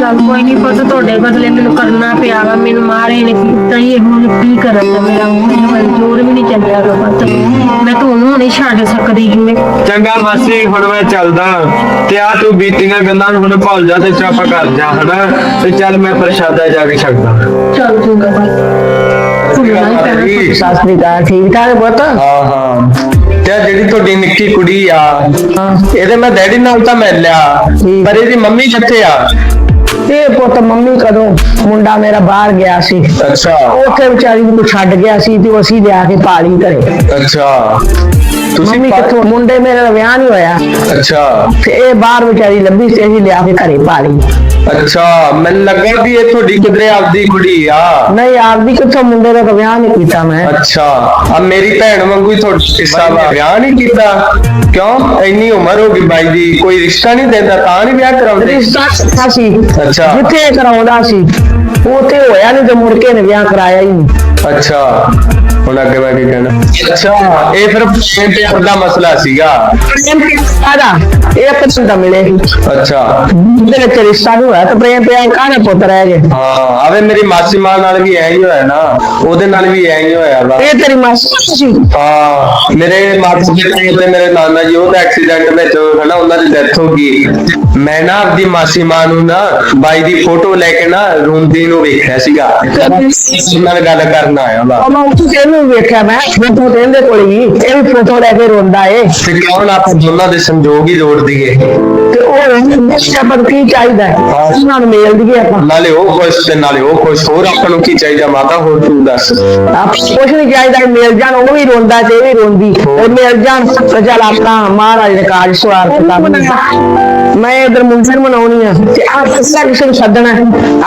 ਚੱਲ ਕੋਈ ਨਹੀਂ ਪਤਾ, ਤੁਹਾਡੇ ਬਦਲੇ ਮੈਨੂੰ ਕਰਨਾ ਪਿਆ ਵਾ। ਮੈਨੂੰ ਮਾਰੇ ਨੇ ਕੀਤਾ ਹੀ ਹੁਣ ਕੀ ਕਰਾਂ ਮੇਰਾ? ਹੁਣ ਜੋਰ ਵੀ ਨਹੀਂ ਚੱਲਿਆ ਗਾ ਪਤ। ਮੈਂ ਤੁਹਾਨੂੰ ਨਹੀਂ ਛੱਡ ਸਕਦੀ ਕਿਵੇਂ ਚੰਗਾ ਮਾਸੀ ਹੁਣ ਮੈਂ ਚੱਲਦਾ। ਤੇ ਆ ਤੂੰ ਬੀਤੀਆਂ ਗੱਲਾਂ ਨੂੰ ਹੁਣ ਭੁੱਲ ਜਾ ਤੇ ਚੁੱਪ ਕਰ ਜਾ ਹਨਾ? ਤੇ ਚੱਲ ਮੈਂ ਪ੍ਰਸ਼ਾਦਾ ਜਾ ਕੇ ਛਕਦਾ। ਚੱਲ ਹੀ ਪੈਣਾ ਸਤਿ ਸ੍ਰੀ ਅਕਾਲ। ਠੀਕ ਠਾਕ ਪੁੱਤ? ਹਾਂ ਹਾਂ। ਤੇ ਜਿਹੜੀ ਤੁਹਾਡੀ ਨਿੱਕੀ ਕੁੜੀ ਆ ਇਹਦੇ ਮੈਂ ਡੈਡੀ ਨਾਲ ਤਾਂ ਮਿਲ ਲਿਆ। ਪਰ ਇਹਦੀ ਮੰਮੀ ਕਿੱਥੇ ਆ? ਇਹ ਪੁੱਤ ਮੰਮੀ ਕਦੋਂ ਮੁੰਡਾ ਮੇਰਾ ਬਾਹਰ ਗਿਆ ਸੀ। ਅੱਛਾ। ਉੱਥੇ ਵਿਚਾਰੀ ਨੂੰ ਛੱਡ ਗਿਆ ਸੀ ਤੇ ਉਹ ਅਸੀਂ ਲਿਆ ਕੇ ਪਾਲੀ ਘਰੇ। ਅੱਛਾ। ਤੁਸੀਂ ਮੰਮੀ ਪਾ- ਕਿੱਥੋਂ? ਮੁੰਡੇ ਮੇਰੇ ਦਾ ਵਿਆਹ ਨਹੀਂ ਹੋਇਆ। ਅੱਛਾ। ਤੇ ਇਹ ਬਾਹਰ ਵਿਚਾਰੀ ਲੱਭੀ ਸੀ ਅਸੀਂ ਲਿਆ ਕੇ ਘਰੇ ਪਾਲੀ। ਅੱਛਾ ਮੈਨੂੰ ਲੱਗਾ ਵੀ ਇਹ ਤੁਹਾਡੀ ਕਿਧਰੇ ਆਪਦੀ ਕੁੜੀ ਆ। ਨਹੀਂ ਆਪਦੀ ਕਿੱਥੋਂ? ਮੁੰਡੇ ਦਾ ਤਾਂ ਵਿਆਹ ਨਹੀਂ ਕੀਤਾ ਮੈਂ। ਅੱਛਾ। ਆ ਮੇਰੀ ਭੈਣ ਵਾਂਗੂ ਹੀ ਤੁਹਾਡਾ ਹਿੱਸਾ ਵਾ ਵਿਆਹ ਨਹੀਂ ਕੀਤਾ। ਕਿਉਂ? ਇੰਨੀ ਉਮਰ ਹੋ ਗਈ ਬਾਈ ਦੀ ਕੋਈ ਰਿਸ਼ਤਾ ਨਹੀਂ ਦਿੰਦਾ ਤਾਂ ਨਹੀਂ ਵਿਆਹ ਕਰਾਉਂਦੇ? ਰਿਸ਼ਤਾ ਕੀਤਾ ਸੀ। ਅੱਛਾ। ਜਿੱਥੇ ਕਰਾਉਂਦਾ ਸੀ ਉੱਥੇ ਹੋਇਆ ਨਹੀਂ ਤੇ ਮੁੜ ਕੇ ਨੇ ਵਿਆਹ ਕਰਾਇਆ ਹੀ ਨਹੀਂ ਅੱਛਾ। ਹੁਣ ਅੱਗੇ ਮੈਂ ਕੀ ਕਹਿਣਾ? ਅੱਛਾ ਇਹ ਫਿਰ ਪ੍ਰੇਮ ਪਿਆਰ ਦਾ ਮਸਲਾ ਸੀਗਾ। ਆਦਾ ਇਹ ਪਸੰਦ ਤਾਂ ਮਿਲੇ ਅੱਛਾ। ਜਿਹਦੇ ਵਿੱਚ ਰਿਸ਼ਤਾ ਨਹੀਂ ਹੋਇਆ ਤਾਂ ਪ੍ਰੇਮ ਪਿਆਰ ਕਾਹਨੇ ਪੁੱਤ ਰਹਿ ਗਏ? ਹਾਂ ਆਵੇ ਮੇਰੀ ਮਾਸੀ ਮਾਂ ਨਾਲ ਵੀ ਐ ਹੀ ਹੋਇਆ ਨਾ। ਉਹਦੇ ਨਾਲ ਵੀ ਐ ਹੀ ਹੋਇਆ ਵਾ। ਇਹ ਤੇਰੀ ਮਾਸੀ ਸੀ। ਹਾਂ ਮੇਰੇ ਮਾਤਾ ਜੀ ਤੇ ਮੇਰੇ ਨਾਨਾ ਜੀ ਉਹਦਾ ਐਕਸੀਡੈਂਟ ਵਿੱਚ ਹਨਾ ਉਹਨਾਂ ਦੀ ਡੈਥ ਹੋ ਗਈ। ਮੈਂ ਨਾ ਆਪਦੀ ਮਾਸੀ ਮਾਂ ਨੂੰ ਨਾ ਬਾਈ ਦੀ ਫੋਟੋ ਲੈ ਕੇ ਨਾ ਰੋਂਦੀ ਨੂੰ ਵੇਖਿਆ ਸੀਗਾ। ਉਹਨਾਂ ਨਾਲ ਗੱਲ ਕਰਨ ਆਇਆ ਵਾ ਉਹ ਮੈਂ ਉੱਥੇ ਇਹਨੂੰ ਵੇਖਿਆ? ਮੈਂ ਫੋਟੋ ਤੇ ਇਹਦੇ ਕੋਲ ਹੀ। ਇਹ ਵੀ ਫੋਟੋ ਲੈ ਕੇ ਰੋਂਦਾ ਏ। ਤੇ ਕਿਉਂ ਨਾ ਆਪਾਂ ਦੋਨਾਂ ਦੇ ਸੰਜੋਗ ਹੀ ਜੋੜ ਦਈਏ। ਤੇ ਉਹ ਪਰ ਕੀ ਚਾਹੀਦਾ ਹੈ? ਉਹਨਾਂ ਨੂੰ ਮੇਲ ਦੀਏ ਆਪਾਂ। ਨਾਲੇ ਉਹ ਖੁਸ਼ ਤੇ ਨਾਲੇ ਉਹ ਖੁਸ਼। ਹੋਰ ਆਪਾਂ ਨੂੰ ਕੀ ਚਾਹੀਦਾ ਮਾਤਾ? ਹੋਰ ਤੂੰ ਦੱਸ। ਆਪ ਕੁਛ ਨਹੀਂ ਚਾਹੀਦਾ ਮੇਲ ਜਾਣ। ਉਹ ਵੀ ਰੋਂਦਾ ਤੇ ਇਹ ਵੀ ਰੋਂਦੀ। ਉਹ ਮੇਲ ਜਾਣ। ਤੇ ਚੱਲ ਆਪਣਾ ਮਹਾਰਾਜ ਦੇ ਕਾਜ ਸਵਾਰ ਕਰਦਾ ਮੈਂ ਇਧਰ ਮੁੰਡਨ ਮਨਾਉਣੀ ਆ। ਤੇ ਆਪ ਕਿਸੇ ਕਿਸੇ ਨੂੰ ਸੱਦਣਾ।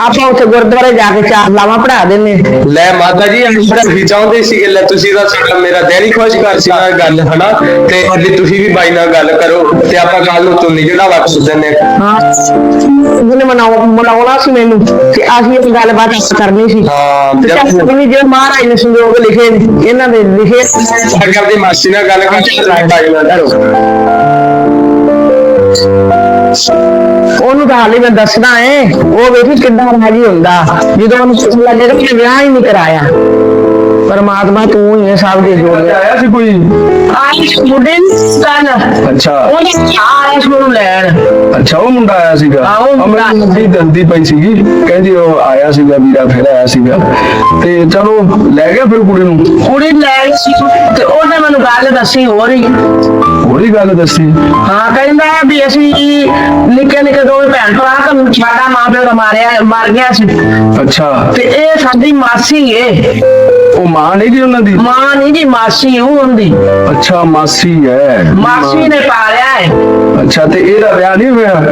ਆਪਾਂ ਉੱਥੇ ਗੁਰਦੁਆਰੇ ਜਾ ਕੇ ਚਾਰ ਲਾਵਾਂ ਪੜਾ ਦਿੰਨੇ ਲੈ ਮਾਤਾ ਜੀ ਅਸੀਂ ਵੀ ਚਾਹੁੰਦੇ ਸੀ ਕਿ ਲੈ ਤੁਸੀਂ ਤਾਂ ਸਾਡਾ ਮੇਰਾ ਡੈਡੀ ਖੁਸ਼ ਕਰ ਸੀ ਨਾਲ ਗੱਲ ਹਨਾ? ਤੇ ਅੱਜ ਤੁਸੀਂ ਵੀ ਬਾਈ ਨਾਲ ਗੱਲ ਕਰੋ ਤੇ ਆਪਾਂ ਕੱਲ ਨੂੰ ਚੁੰਨੀ ਜਿਹੜਾ ਵਕਤ ਦਿੰਨੇ ਹਾਂ। ਉਹਨੇ ਮਨਾਉ ਮਨਾਉਣਾ ਸੀ ਮੈਨੂੰ ਤੇ ਅਸੀਂ ਇਹ ਗੱਲਬਾਤ ਕਰਨੀ ਸੀ। ਹਾਂ ਜੇ ਮਹਾਰਾਜ ਨੇ ਸੰਜੋਗ ਲਿਖੇ ਇਹਨਾਂ ਦੇ ਲਿਖੇ ਅਗਰ ਦੀ ਮਾਸੀ ਨਾਲ ਗੱਲ ਕਰਕੇ ਬਾਈ ਨਾਲ ਕਰੋ ਉਹਨੂੰ ਤਾਂ ਹਾਲੇ ਮੈਂ ਦੱਸਣਾ ਏ ਉਹ ਵੇਖੀ ਕਿੱਦਾਂ ਰਾਜੀ ਹੁੰਦਾ। ਜਦੋਂ ਉਹਨੂੰ ਪਤਾ ਲੱਗੇਗਾ ਕਿ ਮੈਂ ਵਿਆਹ ਹੀ ਨਹੀਂ ਕਰਾਇਆ। ਪਰਮਾਤਮਾ ਤੂੰ ਹੀ ਹੈ ਸਭ ਦੇ ਜੋੜ ਆਇਆ ਸੀ ਕੋਈ? ਆਇਸ ਬੁੱਢੇ ਕੱਲ ਅੱਛਾ। ਉਹਨੇ ਆਇਸ ਨੂੰ ਲੈਣ। ਅੱਛਾ ਉਹ ਮੁੰਡਾ ਆਇਆ ਸੀਗਾ? ਹਾਂ, ਉਹ ਮੁੰਡਾ। ਆ ਮੈਨੂੰ ਵੀ ਦੱਸਦੀ ਪਈ ਸੀਗੀ। ਕਹਿੰਦੀ ਉਹ ਆਇਆ ਸੀਗਾ ਵੀਰਾ ਫਿਰ ਆਇਆ ਸੀਗਾ। ਤੇ ਚਲੋ ਲੈ ਗਿਆ ਫਿਰ ਕੁੜੀ ਨੂੰ? ਕੁੜੀ ਲੈ ਗਈ ਸੀ। ਤੇ ਉਹਨੇ ਮੈਨੂੰ ਗੱਲ ਦੱਸੀ ਹੋ। ਰਹੀ ਹੋਰੀ ਗੱਲ ਦੱਸੀ? ਹਾਂ ਕਹਿੰਦਾ ਵੀ ਅਸੀਂ ਨਿੱਕੇ ਨਿੱਕੇ ਦੋਵੇਂ ਭੈਣ ਭਰਾ ਕਿ ਸਾਡਾ ਮਾਂ ਪਿਓ ਦਾ ਮਾਰਿਆ ਮਰ ਗਿਆ ਸੀ। ਅੱਛਾ। ਤੇ ਇਹ ਸਾਡੀ ਮਾਸੀ ਏ। ਉਹ ਮਾਂ ਨਹੀਂ ਜੀ ਉਹਨਾਂ ਦੀ? ਮਾਂ ਨਹੀਂ ਜੀ ਮਾਸੀ ਉਹ ਹੁੰਦੀ ਅੱਛਾ ਮਾਸੀ ਹੈ। ਮਾਸੀ ਨੇ ਪਾਲਿਆ ਹੈ। ਅੱਛਾ ਤੇ ਇਹਦਾ ਵਿਆਹ ਨਹੀਂ ਹੋਇਆ?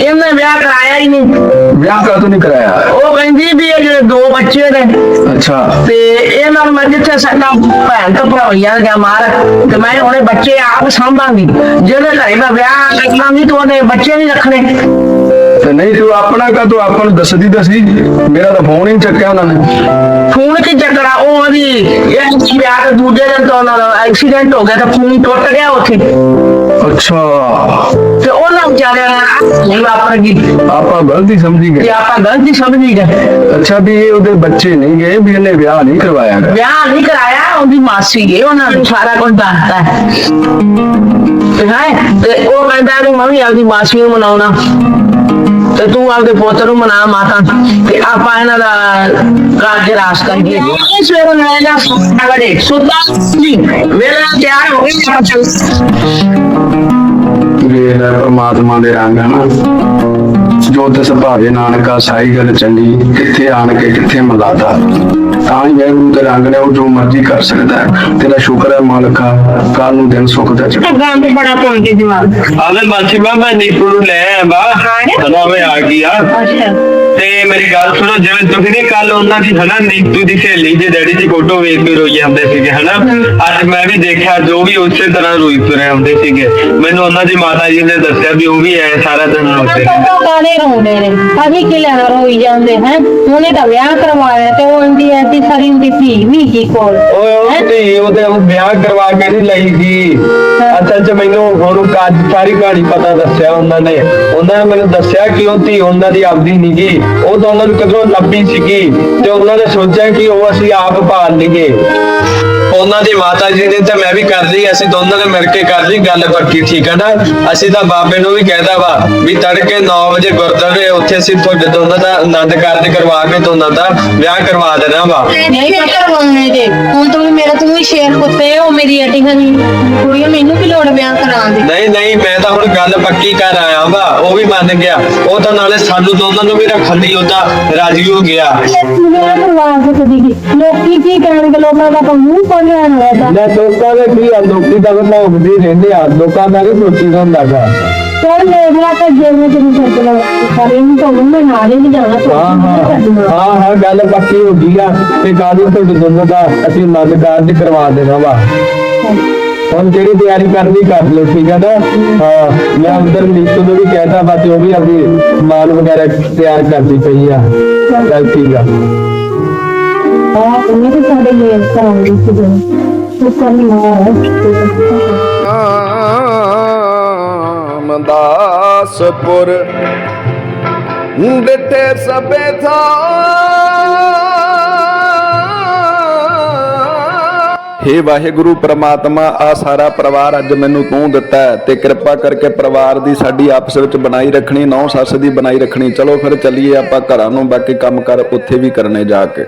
ਇਹਨੇ ਵਿਆਹ ਕਰਾਇਆ ਹੀ ਨਹੀਂ। ਵਿਆਹ ਕਾਹਤੋਂ ਨਹੀਂ ਕਰਾਇਆ? ਉਹ ਕਹਿੰਦੀ ਵੀ ਇਹ ਜਿਹੜੇ ਦੋ ਬੱਚੇ ਨੇ। ਅੱਛਾ। ਤੇ ਇਹ ਨਾਲ ਮੈਂ ਜਿੱਥੇ ਸਾਡਾ ਭੈਣ ਤੋਂ ਭਰਾਈਆਂ ਗਿਆ ਮਾਰ ਤੇ ਮੈਂ ਉਹਨੇ ਬੱਚੇ ਆਪ ਸੰਭਾਂਗੀ। ਜਿਹੜੇ ਘਰੇ ਮੈਂ ਵਿਆਹ ਨਹੀਂ ਤਾਂ ਉਹਨੇ ਬੱਚੇ ਨਹੀਂ ਰੱਖਣੇ। ਤੇ ਨਹੀਂ ਤੂੰ ਆਪਣਾ ਕਾ ਤੂੰ ਆਪਾਂ ਨੂੰ ਦੱਸਦੀ ਦੱਸੀ ਮੇਰਾ ਤਾਂ ਫੋਨ ਹੀ ਨੀ ਚੱਕਿਆ ਉਹਨਾਂ ਨੇ। ਫੋਨ ਕੀ ਚੱਕਰਾ ਉਹ ਉਹਦੀ ਇਹ ਵਿਆਹ ਦੇ ਦੂਜੇ ਦਿਨ ਤੋਂ ਉਹਨਾਂ ਦਾ ਐਕਸੀਡੈਂਟ ਹੋ ਗਿਆ ਤਾਂ ਫੋਨ ਟੁੱਟ ਗਿਆ ਉੱਥੇ। ਅੱਛਾ। ਤੇ ਉਹਨਾਂ ਵਿਚਾਰਿਆਂ ਨੇ ਨਹੀਂ ਵਾਪਰਗੀ ਆਪਾਂ ਗਲਤੀ ਸਮਝੀ ਤੇ ਗਏ ਆਪਾਂ ਗਲਤੀ ਸਮਝੀ ਗਏ। ਅੱਛਾ ਵੀ ਇਹ ਉਹਦੇ ਬੱਚੇ ਨਹੀਂ ਗਏ ਵੀ ਇਹਨੇ ਵਿਆਹ ਨਹੀਂ ਕਰਵਾਇਆ। ਗਾ। ਵਿਆਹ ਨਹੀਂ ਕਰਾਇਆ ਉਹਦੀ ਮਾਸੀ ਹੈ ਉਹਨਾਂ ਨੂੰ ਸਾਰਾ ਕੁਝ ਦੱਸਦਾ ਹੈ। ਤੇ ਹੈ? ਤੇ ਉਹ ਕਹਿੰਦਾ ਵੀ ਮੈਂ ਵੀ ਆਪਦੀ ਮਾਸੀ ਨੂੰ ਮਨਾਉਣਾ। ਤੇ ਤੂੰ ਆਪਦੇ ਪੁੱਤ ਨੂੰ ਮਨਾ ਮਾਤਾ ਤੇ ਆਪਾਂ ਇਹਨਾਂ ਦਾ ਕਾਜ ਰਾਸ ਕਰੀਏ। ਇਸ ਵੇਲੇ ਮੈਂ ਨਾ ਅਗੜੇ ਸੁੱਤਾ ਜੀ ਵੇਲਾ ਤਿਆਰ ਹੋ ਗਿਆ ਚੱਲ। ਵੇਖ ਲੈ ਪ੍ਰਮਾਤਮਾ ਦੇ ਰੰਗ ਹਨਾ ਜੋ ਤਿਸ ਭਾਵੇ ਨਾਨਕਾ ਸਾਈ ਗੱਲ ਚੰਗੀ ਕਿੱਥੇ ਆਣ ਕੇ ਕਿੱਥੇ ਮਲਾਦਾ? ਤਾਂ ਹੀ ਵੈਗੁਰੂ ਦੇ ਰੰਗ ਨੇ ਉਹ ਜੋ ਮਰਜ਼ੀ ਕਰ ਸਕਦਾ ਹੈ। ਤੇਰਾ ਸ਼ੁਕਰ ਹੈ ਮਾਲਕਾ ਕੱਲ ਨੂੰ ਦਿਨ ਸੁੱਖ ਦਾ ਚੜ੍ਹ ਗੰਦ ਬੜਾ ਪਾਉਂਦੇ ਜਵਾਬ। ਆਵੇ ਮਾਸੀ ਮਾਂ ਮੈਂ ਨੀਪੂ ਨੂੰ ਲੈ ਆਇਆ ਬਾ ਹਨਾ ਮੈਂ ਆ ਗਿਆ ਅੱਛਾ। ਤੇ ਮੇਰੀ ਗੱਲ ਸੁਣੋ ਜਿਵੇਂ ਤੁਸੀਂ ਨੇ ਕੱਲ ਉਹਨਾਂ ਦੀ ਹਨਾ ਨੀਤੂ ਦੀ ਸਹੇਲੀ ਦੇ ਡੈਡੀ ਦੀ ਫੋਟੋ ਵੇਖ ਕੇ ਰੋਈ ਜਾਂਦੇ ਸੀਗੇ ਹਨਾ? ਅੱਜ ਮੈਂ ਵੀ ਦੇਖਿਆ ਜੋ ਵੀ ਉਸੇ ਤਰ੍ਹਾਂ ਰੋਈ ਤੁਰੇ ਆਉਂਦੇ ਸੀਗੇ। ਮੈਨੂੰ ਉਹਨਾਂ ਦੀ ਮਾਤਾ ਜੀ ਨੇ ਦੱਸਿਆ ਵੀ ਉਹ ਵੀ ਐ ਸਾਰਾ ਦਿਨ ਰੋਂਦੇ ਕਾਲੇ ਰੋਂਦੇ ਨੇ ਅਸੀਂ ਕਿ ਲੈਣਾ ਰੋਈ ਜਾਂਦੇ ਹੈ? ਉਹਨੇ ਤਾਂ ਵਿਆਹ ਕਰਵਾਇਆ ਤੇ ਉਹ ਇੰਦੀ ਐਸੀ ਸਾਰੀ ਦੀ ਧੀ ਵੀ ਕੀ ਕੋਲ। ਓਏ ਉਹ ਤੇ ਉਹਦੇ ਉਹ ਵਿਆਹ ਕਰਵਾ ਕੇ ਨਹੀਂ ਲਈ ਸੀ। ਅਸਲ ਚ ਮੈਨੂੰ ਹੁਣ ਕਾਜ ਸਾਰੀ ਕਹਾਣੀ ਪਤਾ ਦੱਸਿਆ ਉਹਨਾਂ ਨੇ। ਉਹਨਾਂ ਨੇ ਮੈਨੂੰ ਦੱਸਿਆ ਕਿ ਉਹ ਧੀ ਉਹਨਾਂ ਦੀ ਆਪਦੀ ਨਹੀਂ ਗੀ ਉਹ ਤਾਂ ਉਹਨਾਂ ਨੂੰ ਕਦੋਂ ਲੱਭੀ ਸੀਗੀ ਤੇ ਉਹਨਾਂ ਨੇ ਸੋਚਿਆ ਕਿ ਉਹ ਅਸੀਂ ਆਪ ਪਾਲ ਲਈਏ। ਉਹਨਾਂ ਦੀ ਮਾਤਾ ਜੀ ਨੇ ਤਾਂ ਮੈਂ ਵੀ ਕਰ ਲਈ ਅਸੀਂ ਦੋਨਾਂ ਨੇ ਮਿਲ ਕੇ ਕਰ ਲਈ ਗੱਲ ਪੱਕੀ ਠੀਕ ਹੈ ਨਾ? ਅਸੀਂ ਤਾਂ ਬਾਬੇ ਨੂੰ ਵੀ ਕਹਿਦਾ ਵਾ ਵੀ ਤੜਕੇ 9 ਵਜੇ ਗੁਰਦੁਆਰੇ ਉੱਥੇ ਅਸੀਂ ਤੁਹਾਡੇ ਦੋਨਾਂ ਦਾ ਆਨੰਦ ਕਾਰਜ ਕਰਵਾ ਕੇ ਦੋਨਾਂ ਦਾ ਵਿਆਹ ਕਰਵਾ ਦੇਣਾ ਵਾ। ਨਹੀਂ ਪਤਾ ਰੋਣੇ ਦੇ ਹੁਣ ਤੂੰ ਮੇਰਾ ਤੂੰ ਹੀ ਸ਼ੇਰ ਕੁੱਤੇ ਹੋ ਮੇਰੀ ਅਟੀ ਹਨੀ ਕੁੜੀਆਂ ਮੈਨੂੰ ਕੀ ਲੋੜ ਵਿਆਹ ਕਰਾਉਣ ਦੀ? ਨਹੀਂ ਨਹੀਂ ਮੈਂ ਤਾਂ ਹੁਣ ਗੱਲ ਪੱਕੀ ਕਰ ਆਇਆ ਵਾ ਉਹ ਵੀ ਮੰਨ ਗਿਆ। ਉਹ ਤਾਂ ਨਾਲੇ ਸਾਨੂੰ ਦੋਨਾਂ ਨੂੰ ਵੀ ਰੱਖਣ ਲਈ ਉਹਦਾ ਰਾਜੀ ਹੋ ਗਿਆ। ਮੇਰਾ ਕਦੀ ਲੋਕੀ ਕੀ ਕਹਿਣਗੇ ਲੋਕਾਂ ਦਾ ਤਾਂ ਮੂੰਹ ਪੜਿਆ ਨਾ ਦਾ ਲੈ ਲੋਕਾਂ ਦੇ ਕੀ ਆ ਲੋਕੀ ਤਾਂ ਭੌਂਕਦੇ ਰਹਿੰਦੇ ਆ ਲੋਕਾਂ ਦਾ ਕੀ ਸੋਚੀ ਦਾ ਹੁੰਦਾਗਾ ਚੱਲ ਮੇਰਾ ਤਾਂ ਜਿਵੇਂ ਸੱਚ ਲੱਗ ਸਾਰੇ ਨੂੰ ਤਾਂ ਮੈਂ ਨਾਲੇ ਨਹੀਂ ਜਾਣਾ ਹਾਂ ਹਾਂ ਹਾਂ ਹਾਂ ਗੱਲ ਪੱਕੀ ਹੋ ਗਈ ਆ ਤੇ ਕਾਦੀ ਤੁਹਾਡੇ ਦੋਨਾਂ ਦਾ ਅਸੀਂ ਕਾਰਜ ਕਰਵਾ ਦੇਣਾ ਵਾ। ਹੁਣ ਜਿਹੜੀ ਤਿਆਰੀ ਕਰਨੀ ਕਰ ਲਓ ਠੀਕ ਹੈ ਨਾ? ਹਾਂ ਮੈਂ ਅੰਦਰ ਨੀਤੂ ਨੂੰ ਵੀ ਕਹਿਤਾ ਤੇ ਉਹ ਵੀ ਆਪਣੀ ਮਾਲ ਵਗੈਰਾ ਤਿਆਰ ਕਰਦੀ ਪਈ ਆ। ਚੱਲ ਠੀਕ ਆ। ਹਾਂ ਉਹਨੇ ਤਾਂ ਸਾਡੇ ਲਈ ਕਰਾਉਂਦੀ ਸੀ ਜਦੋਂ ਤੂੰ ਕਰ ਸਭੇ ਥਾ। ਹੇ ਵਾਹਿਗੁਰੂ ਪ੍ਰਮਾਤਮਾ ਆ ਸਾਰਾ ਪਰਿਵਾਰ ਅੱਜ ਮੈਨੂੰ ਤੂੰ ਦਿੱਤਾ ਤੇ ਕਿਰਪਾ ਕਰਕੇ ਪਰਿਵਾਰ ਦੀ ਸਾਡੀ ਆਪਸ ਵਿੱਚ ਬਣਾਈ ਰੱਖਣੀ, ਨੌ ਸੱਸ ਦੀ ਬਣਾਈ ਰੱਖਣੀ। ਚਲੋ ਫਿਰ ਚੱਲੀਏ ਆਪਾਂ ਘਰਾਂ ਨੂੰ, ਬਾਕੀ ਕੰਮ ਕਰ ਉੱਥੇ ਵੀ ਕਰਨੇ ਜਾ ਕੇ।